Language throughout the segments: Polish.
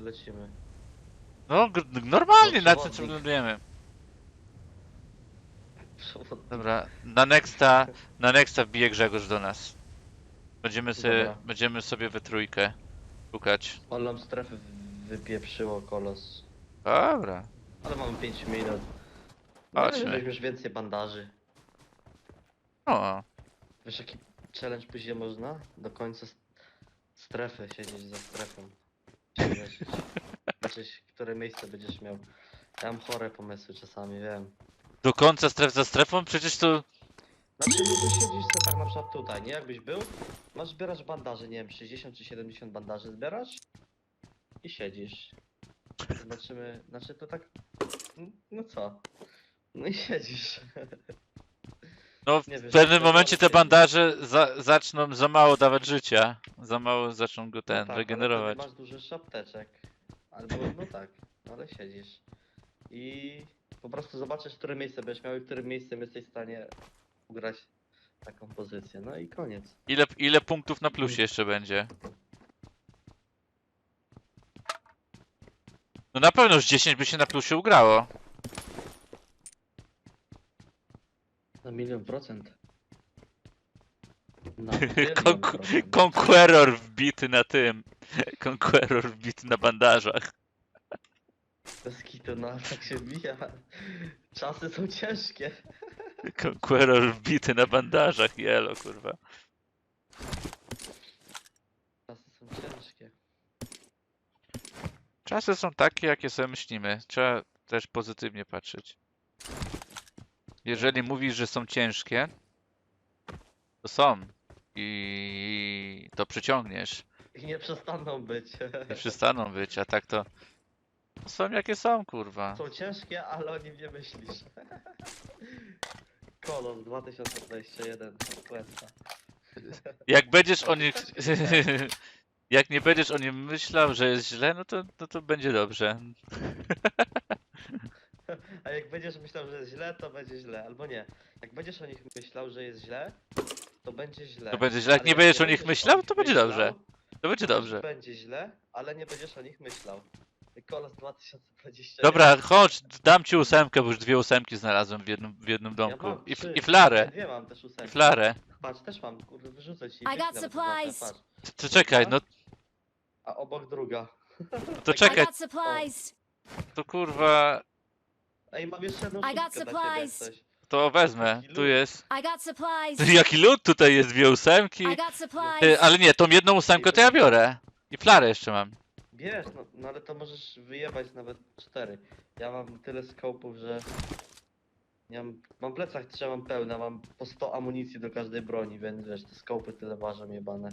lecimy. No, g- normalnie, No, na czym przewodnik. lądujemy. Przewodnik. Dobra, na Nexta, na Nexta wbije Grzegorz do nas. Będziemy sobie, Dobra. będziemy sobie we trójkę szukać. Nam strefy wy- wypieprzyło kolos. Dobra. Ale mamy 5 minut. No, Chodźmy. weźmiesz już więcej bandaży. O, Wiesz jaki challenge później można? Do końca s- strefy siedzieć za strefą. Zobaczyć, które miejsce będziesz miał. Ja mam chore pomysły czasami, wiem. do końca stref za strefą? Przecież to... Znaczy, to siedzisz sobie tak na przykład tutaj, nie? Jakbyś był, masz zbierasz bandaże, nie wiem, 60 czy 70 bandaży zbierasz i siedzisz. Zobaczymy, znaczy to tak, no co? No i siedzisz. No, Nie w wiesz, pewnym momencie te bandaże za, zaczną za mało dawać życia. Za mało zaczną go ten, no tak, ale regenerować. wtedy masz dużo szapteczek. Albo, no tak, no ale siedzisz. I po prostu zobaczysz, które miejsce będziesz miał i którym miejscem jesteś w stanie ugrać taką pozycję. No i koniec. Ile, ile punktów na plusie jeszcze będzie? No na pewno już 10 by się na plusie ugrało. Na milion procent. Na. Conqueror wbity na tym. Conqueror wbity na bandażach. Bez kitu, no tak się bija. Czasy są ciężkie. Conqueror wbity na bandażach, jelo kurwa. Czasy są ciężkie. Czasy są takie, jakie sobie myślimy. Trzeba też pozytywnie patrzeć. Jeżeli mówisz, że są ciężkie, to są. I to przyciągniesz. I nie przestaną być. Nie przestaną być, a tak to są jakie są, kurwa. Są ciężkie, ale o nim nie myślisz. Kolos 2021. Questa. Jak będziesz o nich... Jak nie będziesz o nim myślał, że jest źle, no to, no to będzie dobrze. Jak będziesz myślał, że jest źle, to będzie źle. Albo nie. Jak będziesz o nich myślał, że jest źle, to będzie źle. To będzie źle. Jak Ale nie będziesz o nich myślał, to będzie dobrze. To będzie dobrze. Będzie źle, ale nie będziesz o nich myślał. Kolos 2021. Dobra, chodź, dam ci ósemkę, bo już dwie ósemki znalazłem w jednym, w jednym domku. mam I, trzy. f- I flarę, Dwie mam też ósemki. i flarę. Patrz, też mam, kurde, wyrzucę ci. I got supplies. To czekaj, no A obok druga. to I czekaj, got supplies. to kurwa, Ej, mam jeszcze jedną I got dla ciebie, jak supplies. coś. to wezmę. Tu jest. I got supplies. Jaki lód tutaj jest, dwie ósemki. I got Ty, supplies. ale nie, tą jedną ósemkę to ja biorę. I flarę jeszcze mam. Wiesz, no, no ale to możesz wyjebać nawet cztery. Ja mam tyle skopów, że... Ja mam, mam plecach trzymam pełne, mam po 100 amunicji do każdej broni, więc wiesz, te skopy tyle ważą jebane.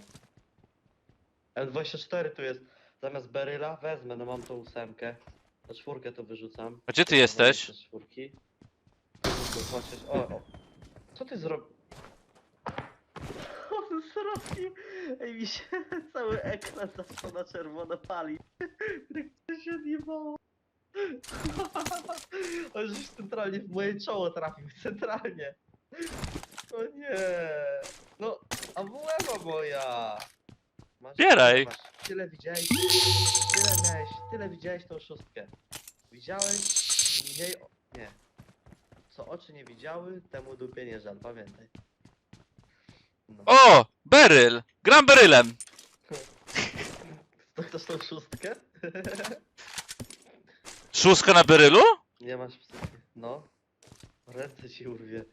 M24 tu jest, zamiast beryla wezmę, no mam tą ósemkę. Na czwórkę to wyrzucam. A gdzie ty jesteś? jeszcze czwórki. Chociaż, o, o. Co ty zrobił? On zrobił? Ej, mi się cały ekran zaczął na czerwono palić. Jak to się odjebało. On już centralnie w moje czoło trafił, centralnie. O nie. No, a była moja. Masz, Bieraj. Masz. Tyle widziałeś, tyle miałeś, tyle widziałeś tą szóstkę. Widziałeś mniej, o... nie. Co oczy nie widziały, temu dupie nie żal, pamiętaj. No. O! Beryl! Gram berylem! To chcesz tą szóstkę? Szóstka na berylu? Nie masz psychy. No. Ręce ci urwie.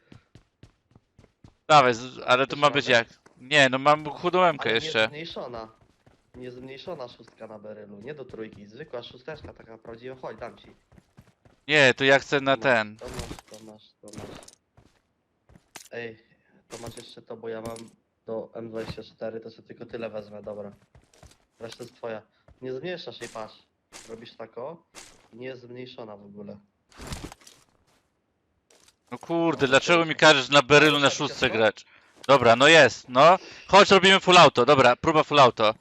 Dawaj, z- ale to ma być jak? Nie, no mam chudą emkę Ale jeszcze. nie zmniejszona. Nie zmniejszona szóstka na berylu, nie do trójki. Zwykła szósteczka, taka prawdziwa. Chodź, dam ci. Nie, to ja chcę na ten. To masz, to masz, to masz. Ej, to masz jeszcze to, bo ja mam do M24, to sobie tylko tyle wezmę, dobra. Reszta jest twoja. Nie zmniejszasz jej, patrz. Robisz tak o. Nie jest zmniejszona w ogóle. No kurde, dlaczego mi każesz na berylu na szóstce grać? Dobra, no jest, no. Chodź, robimy full auto, dobra, próba full auto.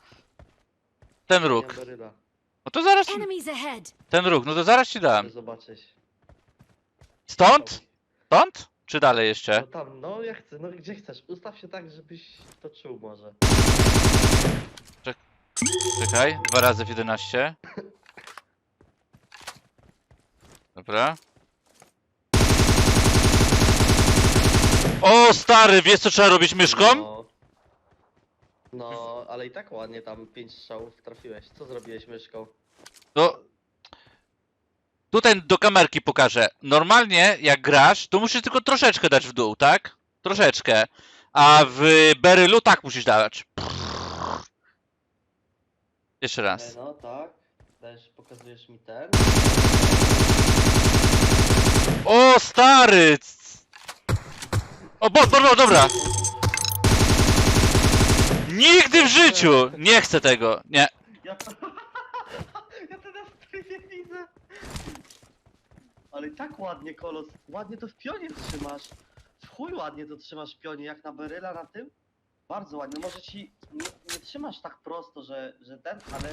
Ten róg. No to zaraz ci, Enemies ahead. ten róg, no to zaraz ci dam. zobaczyć. Stąd? Stąd? Czy dalej No jeszcze? tam, no jak chcę, no gdzie chcesz? Ustaw się tak, żebyś to czuł może. Czekaj, dwa razy w 11. Dobra. O, stary, wiesz co trzeba robić myszką? No, no, ale i tak ładnie tam pięć strzałów trafiłeś. Co zrobiłeś myszką? No. Tutaj do kamerki pokażę. Normalnie, jak grasz, to musisz tylko troszeczkę dać w dół, tak? Troszeczkę. A w berylu tak musisz dawać. Jeszcze raz. No tak. Dajesz, pokazujesz mi ten. O, stary! O, bo, bo, bo, dobra. Nigdy w życiu! Nie chcę tego. Nie. Ja, ja to na streamie widzę. Ale i tak ładnie, kolos. Ładnie to w pionie trzymasz. W chuj ładnie to trzymasz w pionie, jak na beryla na tym. Bardzo ładnie. Może ci nie, nie trzymasz tak prosto, że, że ten, ale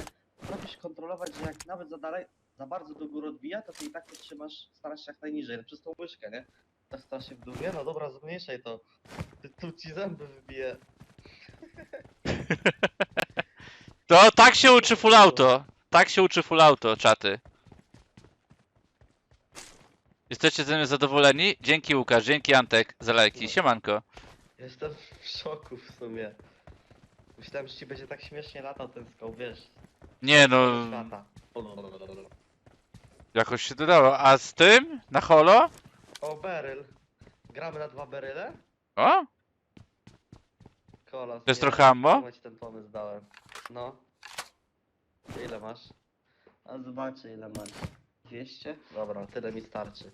robisz kontrolować, że jak nawet za dalej, za bardzo do góry odbija, to ty i tak to trzymasz, starasz się jak najniżej, przez tą łyżkę, nie? Tak starasz się w dół. Nie no dobra, zmniejszaj to. Ty, tu ci zęby wybije. To tak się uczy full auto. Tak się uczy full auto, czaty. Jesteście ze mnie zadowoleni? Dzięki Łukasz, dzięki Antek za lajki. Siemanko. Jestem w szoku w sumie. Myślałem, że ci będzie tak śmiesznie latał ten skał, wiesz. Nie no, jakoś się dodało. A z tym? Na holo? O, beryl. Gramy na dwa beryle? O? To jest trochę ammo? ten pomysł dałem. No. Ile masz? A zobaczę ile masz. 200? Dobra, tyle mi starczy.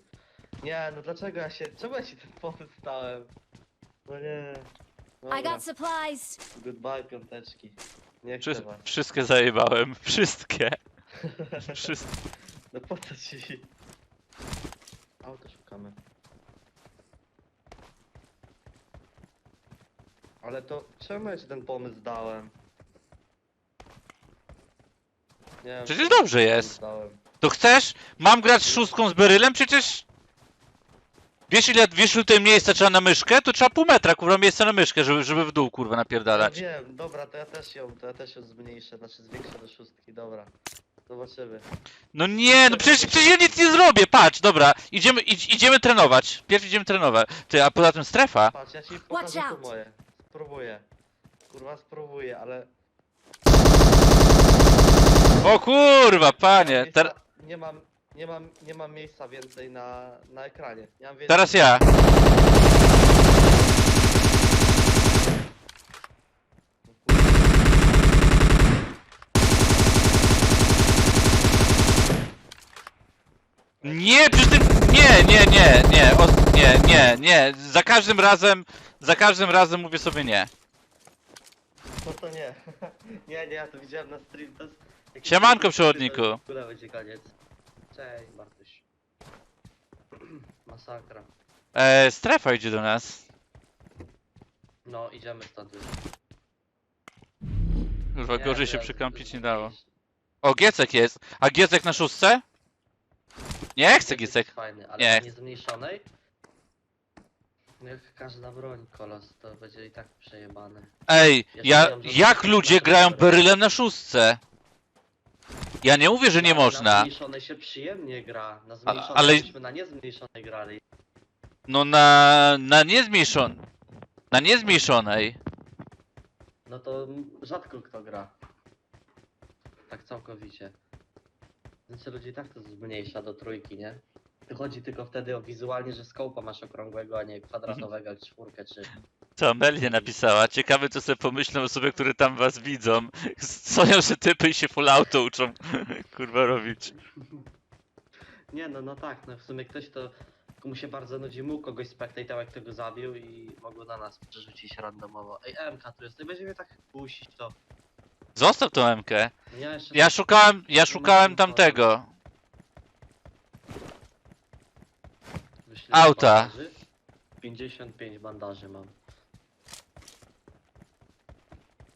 Nie, no dlaczego ja się... Czemu ja ci ten pomysł dałem? No nie. I Dobra. got supplies. Goodbye piąteczki. Nie Wszy chcę was. wszystkie zajebałem. Wszystkie. Wszystkie. No po co ci? Auto szukamy. Ale to czemu ja ci ten pomysł dałem? Nie wiem, Przecież czemu dobrze jest. Dałem. To chcesz? Mam grać szóstką z berylem? Przecież... Wiesz ile, wiesz ile tutaj miejsca trzeba na myszkę? To trzeba pół metra, kurwa, miejsca na myszkę, żeby, żeby w dół, kurwa, Ja napierdalać. wiem, dobra, to ja też ją, to ja też ją zmniejszę, znaczy zwiększę do szóstki, dobra. Zobaczymy. No nie, no przecież, przecież ja nic nie zrobię, patrz, dobra, idziemy, idź, idziemy trenować. Pierw idziemy trenować. Ty, a poza tym strefa? Patrz, ja ci pokażę tu out. moje. Spróbuję. Kurwa, spróbuję, ale... O kurwa, panie, Miejsca- ter Nie mam, nie mam, nie mam miejsca więcej na, na ekranie. Nie mam więcej. teraz ja. Nie, przecież ty... Nie, nie, nie, nie, nie, nie, nie. Za każdym razem, za każdym razem mówię sobie nie. No to nie. nie, nie, ja to widziałem na stream. To jest jakiś- Siemanko, przewodniku. Będzie koniec. Cześć, Bartuś. Masakra. E, strefa idzie do nas. No, idziemy stąd już. Kurwa, gorzej się przykampić nie dało. O, Giecek jest. A Giecek na szóstce? Nie chcę Giecek. Fajny, ale Nie. nie zmniejszonej? Jak każda broń, kolos, to będzie i tak przejebane. Ej, Ja ja, wiem, że jak to- ludzie grają berylem na szóstce? Ja nie mówię, że nie Ale Na można. zmniejszonej się przyjemnie gra. Na zmniejszonej ale- byśmy na niezmniejszonej grali. No na, na niezmniejszon... Na niezmniejszonej. No to m- rzadko kto gra. Tak całkowicie. Znaczy ludzie i tak to zmniejsza do trójki, nie? Chodzi tylko wtedy o wizualnie, że skołpa masz okrągłego, a nie kwadratowego jak czwórkę czy... Co Amelia napisała. Ciekawe, co sobie pomyślą osoby, które tam was widzą. Stoją się typy i się full auto uczą. Kurwa robić. Nie no, no tak, no w sumie ktoś to... Komu się bardzo nudzi, mógł kogoś spektatował jak tego zabił i mogło na nas przerzucić randomowo. Ej, MK tu jest, nie będzie mnie tak puścić to. Zostaw tą MK. Ja jeszcze... Ja szukałem, ja szukałem tamtego. Auta. bandaży. 55 bandaży mam.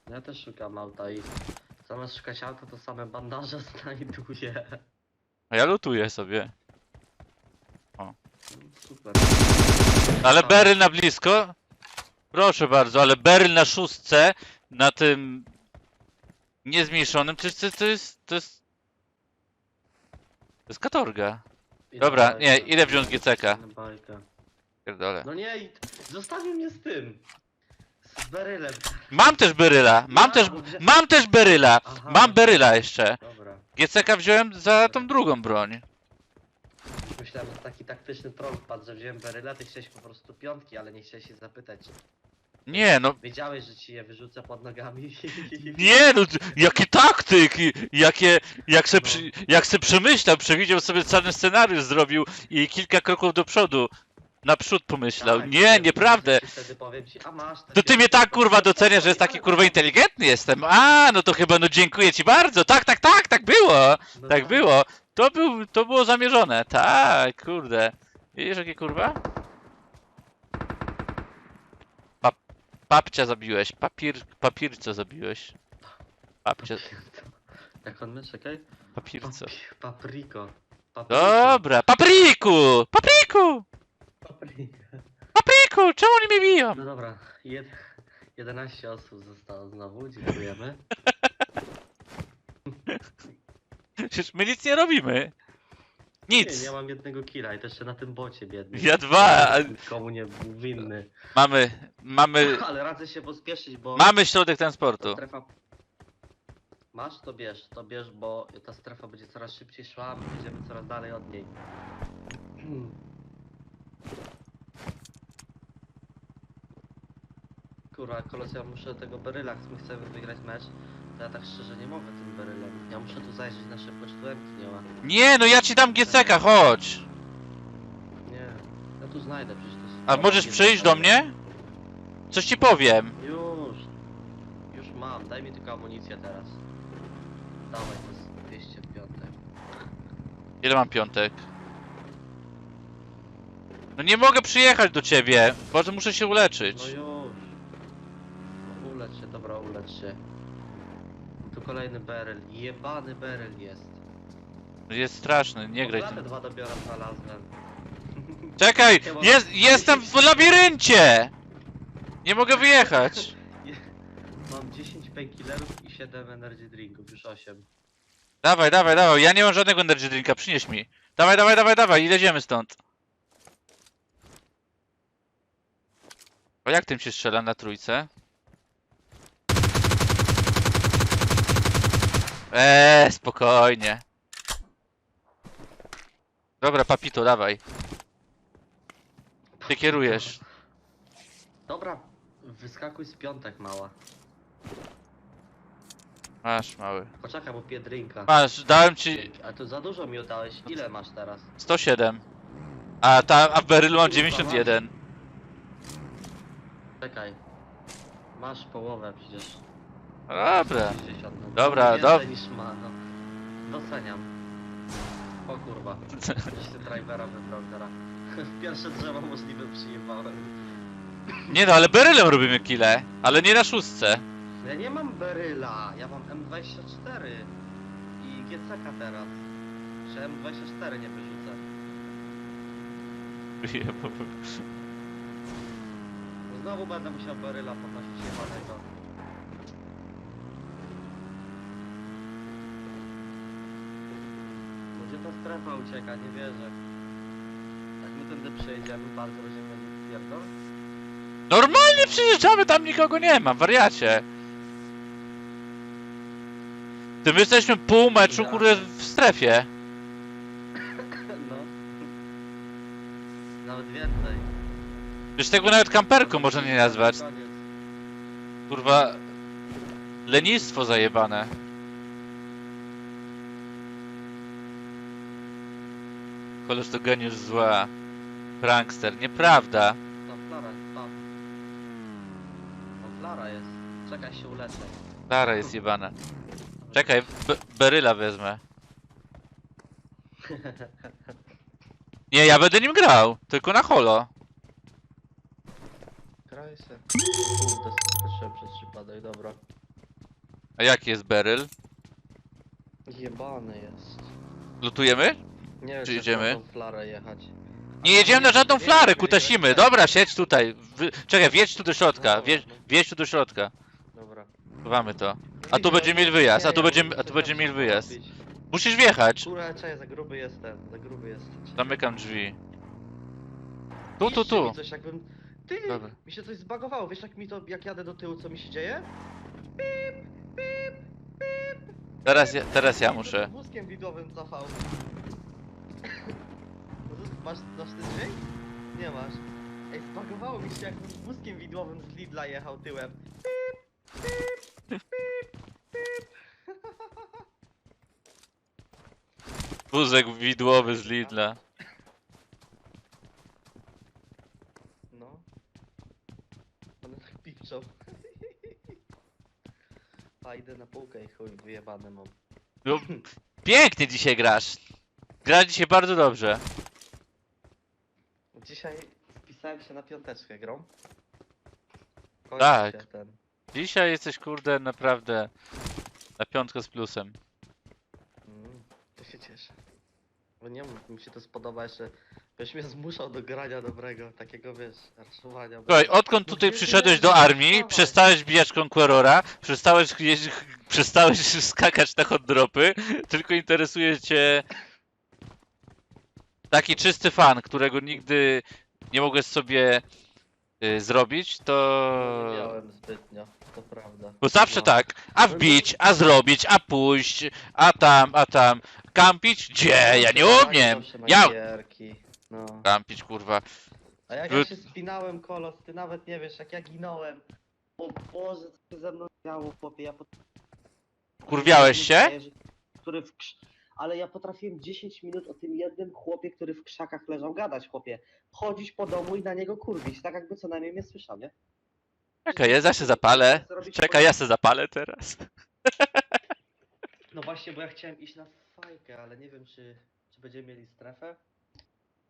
Ja też szukam auta i zamiast szukać auta, to same bandaże znajduję. A ja lutuję sobie. Super. Ale beryl na blisko? Proszę bardzo, ale beryl na szóstce, na tym niezmniejszonym, jest, to to jest, to jest, to jest katorga. Dobra, na nie, idę wziąć GCK. Na bajkę. Pierdolę. No nie, i zostawił mnie z tym. Z berylem. Mam też beryla, mam też, mam też beryla, Aha. mam beryla jeszcze. Dobra. GCK wziąłem za tą drugą broń. Myślałem, że taki taktyczny troll wpadł, że wziąłem beryla, ty chciałeś po prostu piątki, ale nie chciałeś się zapytać. Nie no, Wiedziałeś, że ci je wyrzucę pod nogami. nie no, jaki taktyk, i jakie, jak se, przy, jak se przemyślał, przewidział sobie cały scenariusz zrobił i kilka kroków do przodu. Naprzód pomyślał. Tak, Nie, nieprawdę. i Wtedy powiem ci, a masz. te To ty mnie tak kurwa doceniasz, że jest taki kurwa inteligentny jestem. A, no to chyba no dziękuję ci bardzo. Tak, tak, tak, tak było. No Tak było. To, był, to było zamierzone. Tak, kurde. Widzisz jakie kurwa? Papcia zabiłeś. Papir, papirco zabiłeś. Papcia, Jak on my, czekaj? papirco. Papi- Papriko. Papriko. Dobra, papriku! Papriku! Paprika. Papriku! Czemu oni mnie biją? No dobra, jed... 11 osób zostało znowu, dziękujemy. Przecież my nic nie robimy. Nie, Nic. ja mam jednego killa i to jeszcze na tym bocie biedny. Ja dwa. Komu nie był winny. Mamy, mamy, Ale radzę się pospieszyć, bo... mamy środek ta transportu. strefa... Masz, to bierz, to bierz, bo ta strefa będzie coraz szybciej szła, my będziemy coraz dalej od niej. Kurwa, kolos, ja muszę tego beryla, my chcemy wygrać mecz, to ja tak szczerze nie mogę tym berylem. Ja muszę tu zajrzeć na szybko, czy tu emki nie ma. Nie, no ja ci dam GCK, chodź. Nie, ja tu znajdę przecież to jest... A możesz przyjść do mnie? Coś ci powiem. Już, już mam, daj mi tylko amunicję teraz. Dawaj, to jest 205. Ile mam piątek? No nie mogę przyjechać do ciebie, bo muszę się No uleczyć. już. Się. Tu kolejny beryl, jebany beryl jest. Jest straszny, nie graj tym. dwa dobiora znalazłem. Czekaj! Chyba- Jest, jestem w labiryncie! Nie mogę wyjechać. Mam 10 painkillerów i 7 energy drinków, już 8. Dawaj, dawaj, dawaj, ja nie mam żadnego energy drinka, przynieś mi. Dawaj, dawaj, dawaj, dawaj, i jedziemy stąd. O jak tym się strzela na trójce? Eee, spokojnie. Dobra, papito, dawaj. Ty kierujesz. Dobra, wyskakuj z piątek mała. Masz, mały. Poczekaj, bo piję drinka. Masz, dałem ci A to za dużo mi oddałeś. Ile masz teraz? 107. A ta, a w berylu mam 91. Czekaj. Masz połowę przecież. Dobra. 60, no. Dobra, Więcej dob- niż ma, no. Doceniam. O kurwa. Jeszcze drivera wybrał teraz. Pierwsze drzewo możliwe przyjebałem. Nie no, ale berylem robimy kile, ale nie na szóstce. Ja nie mam beryla, ja mam M24 i GCK teraz. Czy M24 nie wyrzucę. No Znowu będę musiał beryla podnosić jebanego. No Gdzie ta strefa ucieka, nie wierzę. Jak my tędy przejedziemy, bardzo będziemy mieli pierdol. Normalnie przyjeżdżamy, tam nikogo nie ma, wariacie. Ty my jesteśmy pół meczu, Ja. kurde, w strefie. No. Nawet więcej. Wiesz, tego nawet kamperką można nie nazwać. Koniec. Kurwa, lenistwo zajebane. Koleż to geniusz zła. Prankster, nieprawda. No, flara, tam. No, flara jest. Czekaj, się uleczę. Lara jest jebana. Czekaj, be Beryla wezmę. Nie, ja będę nim grał, tylko na holo. Kraj se. Kurde, skoczyłem przez przypadek, dobra. A jaki jest Beryl? Jebany jest. Lutujemy? Nie Czy na tą flarę jechać. Nie jedziemy na żadną flarę, kutasimy. Dobra, siedź tutaj. Wy... Czekaj, wjedź tu do środka. No, Wjedź, no. wjedź tu do środka. Dobra. Chowamy to. No A tu mieli no, wyjazd, a tu muszę a tu mieli szybko wyjazd. Musisz wjechać. Kurwa, czekaj, za gruby jestem, za gruby jestem. Zamykam drzwi. Tu, tu, Piszcie tu. Mi coś jakbym... Ty, Dobra. mi się coś zbagowało, wiesz jak mi to, jak jadę do tyłu, co mi się dzieje? Teraz ja, teraz ja muszę. wózkiem widłowym cofał. Masz, masz ten dźwięk? Nie masz. Ej, zbagowało mi się jakbym wózkiem widłowym z Lidla jechał tyłem. Wózek widłowy z Lidla. No. One tak piwczą. A idę na półkę i chuj, wyjebane mam. No, pięknie dzisiaj grasz. Gra dzisiaj bardzo dobrze. Dzisiaj wpisałem się na piąteczkę grą. Kończy Tak. się Ten. Dzisiaj jesteś kurde naprawdę na piątkę z plusem. Mm, to się cieszę. Bo nie wiem, mi się to spodoba jeszcze. Byś mnie zmuszał do grania dobrego, takiego wiesz, arszowania. Słuchaj, odkąd tutaj przyszedłeś do armii, przestałeś bijać Conquerora, przestałeś, przestałeś skakać na hot dropy, tylko interesuje cię taki czysty fan, którego nigdy nie mogłeś sobie y, zrobić, Nie to... miałem zbytnio, to prawda. Bo zawsze No. tak, a wbić, a zrobić, a pójść, a tam, a tam. Kampić? Gdzie? Ja nie umiem! Ja... No. Kampić, kurwa. A jak Wy- ja się spinałem, kolos, ty nawet nie wiesz, jak ja ginąłem. O Boże, co się ze mną działo, chłopie, ja pot... Kurwiałeś się? Który w krz... Ale ja potrafiłem 10 minut o tym jednym chłopie, który w krzakach leżał, gadać, chłopie. Chodzić po domu i na niego kurwić, tak jakby co najmniej mnie słyszał, nie? Czekaj, ja się zapalę. Czekaj, ja se zapalę teraz. No właśnie, bo ja chciałem iść na fajkę, ale nie wiem, czy, czy będziemy mieli strefę.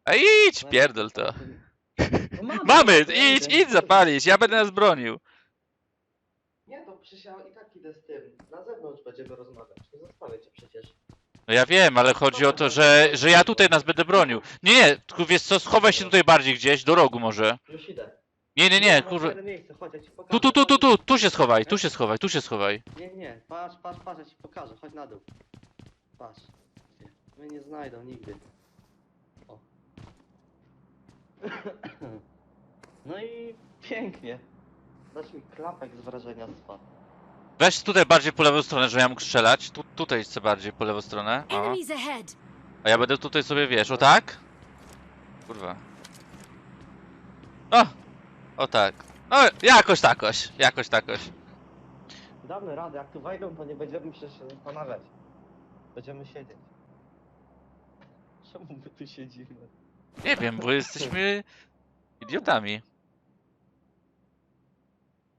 A idź, No, pierdol to. No mamy, Mamy, to ja idź, idę. idź zapalić, ja będę nas bronił. Nie, to przecież ja i tak idę z tym. Na zewnątrz będziemy rozmawiać. Nie zostawię cię przecież. No ja wiem, ale chodzi o to, że, że ja tutaj nas będę bronił. Nie, nie, tylko wiesz co, schowaj się tutaj bardziej gdzieś, do rogu może. Już idę. Nie, nie, nie, kurwa. Tu, tu, tu, tu, tu, tu się schowaj, tu się schowaj, tu się schowaj. Nie, nie, patrz, patrz, patrz, ja ci pokażę, chodź na dół. Patrz. Mnie nie znajdą nigdy. O. No i pięknie. Dasz mi klapek z wrażenia spa. Weź tutaj bardziej po lewą stronę, że ja mógł strzelać. Tu, tutaj chcę bardziej po lewą stronę. O. Enemies ahead. A ja będę tutaj sobie, wiesz, o tak? Kurwa. O! O tak. No, jakoś takoś, jakoś takoś. Damy radę, jak tu wejdą, to nie będziemy się się zastanawiać. Będziemy siedzieć. Czemu my tu siedzimy? Nie wiem, bo jesteśmy idiotami.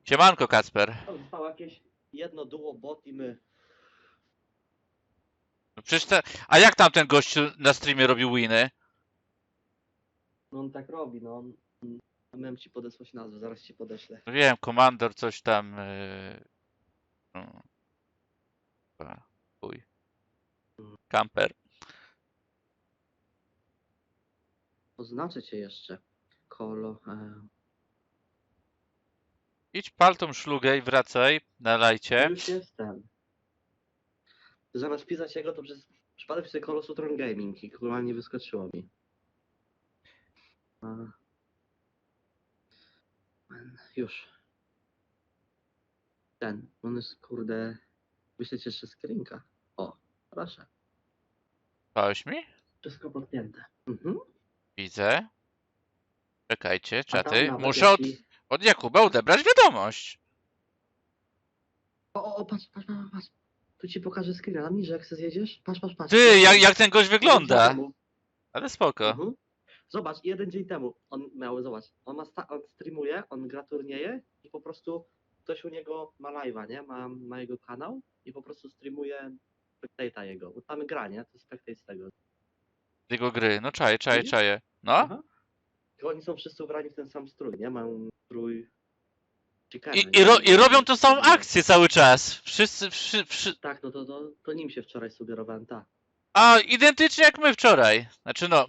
Siemanko, Kacper. Tam zostało jakieś jedno duo bot i my. No Przecież te... A jak tam ten gościu na streamie robił winy? No on tak robi, no on... Miałem ci podesłać nazwę, zaraz ci podeślę. No wiem, komandor coś tam... Yy... no. Chuj. Kamper. Oznaczę cię jeszcze. Kolo... E... Idź pal tą szlugę i wracaj na lajcie. Już jestem. Zamiast pisać jego, to przez przypadek sobie Kolo Sutron Gaming i kurwa nie wyskoczyło mi. A... Już. Ten, on jest kurde... Myślecie, że skrinka. O, proszę. Pałeś mi? Wszystko podpięte. Mhm. Widzę. Czekajcie, A tam czaty. nawet Muszę od, jeśli- od Jakuba odebrać wiadomość. O, o, o, patrz, patrz, patrz, patrz. Tu ci pokażę screena, na niżej jak se zjedziesz. Patrz, patrz, patrz. Ty, jak, jak ten gość wygląda. Ale spoko. Mhm. Zobacz, jeden dzień temu on miał, zobacz, on, ma sta- on streamuje, on gra turnieje i po prostu ktoś u niego ma live'a, nie? Ma, ma jego kanał i po prostu streamuje spectate'a jego. Bo tam gra, nie? To jest spectate z tego. Jego gry. No czaję, czaję, Widzisz? czaję. No? Aha. Tylko oni są wszyscy ubrani w ten sam strój, nie? Mają strój... I, i, ro, I robią tą samą akcję cały czas. Wszyscy, wszy, wszy... Tak, no to, to, to nim się wczoraj sugerowałem, tak. A, identycznie jak my wczoraj. Znaczy no,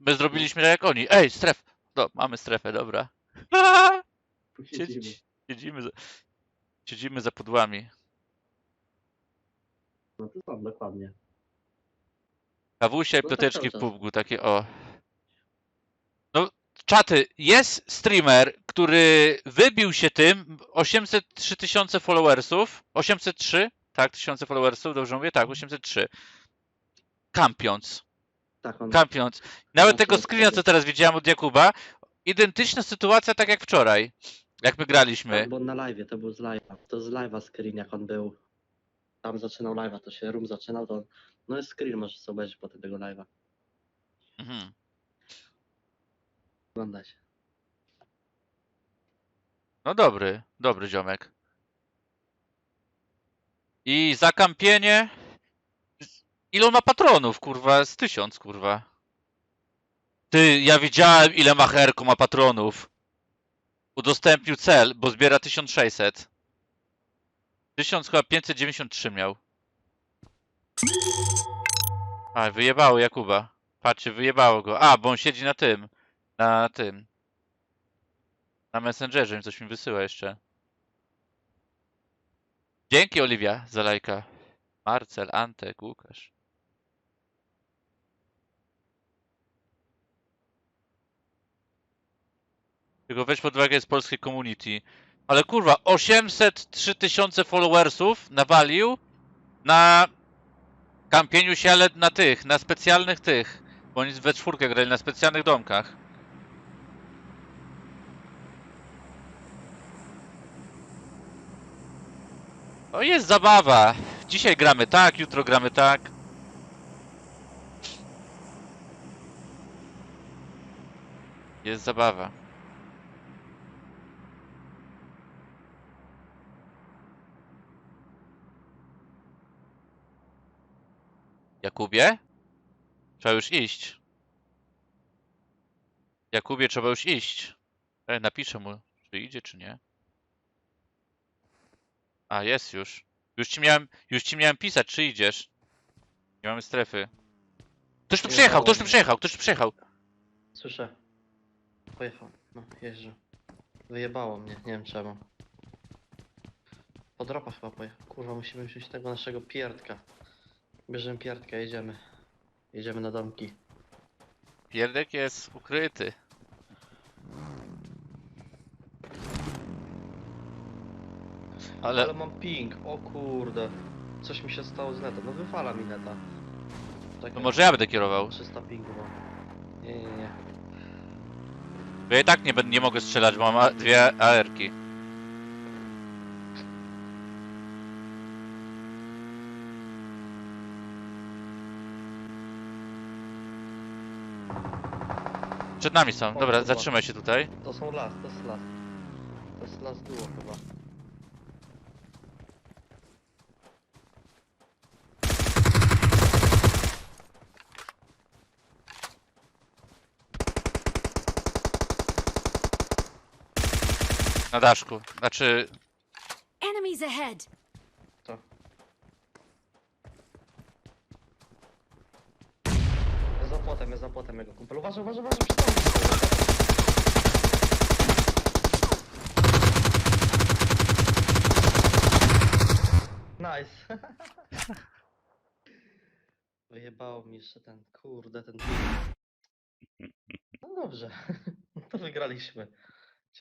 my zrobiliśmy tak jak oni. Ej, stref. No, mamy strefę, dobra. Siedzimy. Siedzi, siedzimy, za, siedzimy za pudłami. No to są, dokładnie. Kawusia i No tak ploteczki w cały czas. pubgu, takie o. Czaty, jest streamer, który wybił się tym, 803 tysiące followersów, 803, tak, tysiące followersów, dobrze mówię? Tak, 803. Kampiąc, Tak, on... kampiąc. Nawet tego screena, co teraz widziałem od Jakuba, identyczna sytuacja tak jak wczoraj, jak my graliśmy. Tak, bo na live, to był z live'a. To z live'a screen, jak on był. Tam zaczynał live'a, to się room zaczynał, to... No jest screen, możesz sobie obejrzeć potem tego live'a. Mhm. Oglądać. No dobry, dobry ziomek. I za kampienie. Ile ma patronów, kurwa? Z tysiąc, kurwa. Ty, ja widziałem ile ma Herku ma patronów. Udostępnił cel, bo zbiera 1600. 1000 chyba 593 miał. A, wyjebało Jakuba. Patrzcie, wyjebało go. A, bo on siedzi na tym. Na tym. Na Messengerze mi coś mi wysyła jeszcze. Dzięki Oliwia za lajka. Marcel, Antek, Łukasz. Tylko weź pod uwagę jest polskie community. Ale kurwa, 803 tysiące followersów nawalił na kampieniu się, ale na tych, na specjalnych tych. Bo oni we czwórkę grali na specjalnych domkach. O, jest zabawa. Dzisiaj gramy tak, jutro gramy tak. Jest zabawa. Jakubie? Trzeba już iść. Jakubie, trzeba już iść. Napiszę mu, czy idzie, czy nie. A, jest już. Już ci miałem, już ci miałem pisać, czy idziesz. Nie mamy strefy. Ktoś tu przyjechał, ktoś tu przyjechał, ktoś tu przyjechał. Słyszę. Pojechał. No, jeżdżę. Wyjebało mnie, nie wiem czemu. Po dropa chyba pojechał. Kurwa, musimy wziąć tego naszego pierdka. Bierzemy pierdkę, jedziemy. Jedziemy na domki. Pierdek jest ukryty. Ale... Ale mam ping, o kurde. Coś mi się stało z netem. No wywala mi neta. Czekaj, to może ja będę kierował. 300 pingu mam. Nie, nie, nie. Bo ja i tak nie, będę, nie mogę strzelać, bo mam a- dwie AR-ki. Przed nami są. O, Dobra, kurwa. zatrzymaj się tutaj. To są las, to jest las. To jest las duo chyba. Na daszku. Znaczy, Enemies ahead. To. Jest za płotem, jest za płotem jego kumpel. Uważaj, uważaj, uważaj, przy tobie. Nice. Wyjebało mi jeszcze ten, kurde, ten. No dobrze, to wygraliśmy.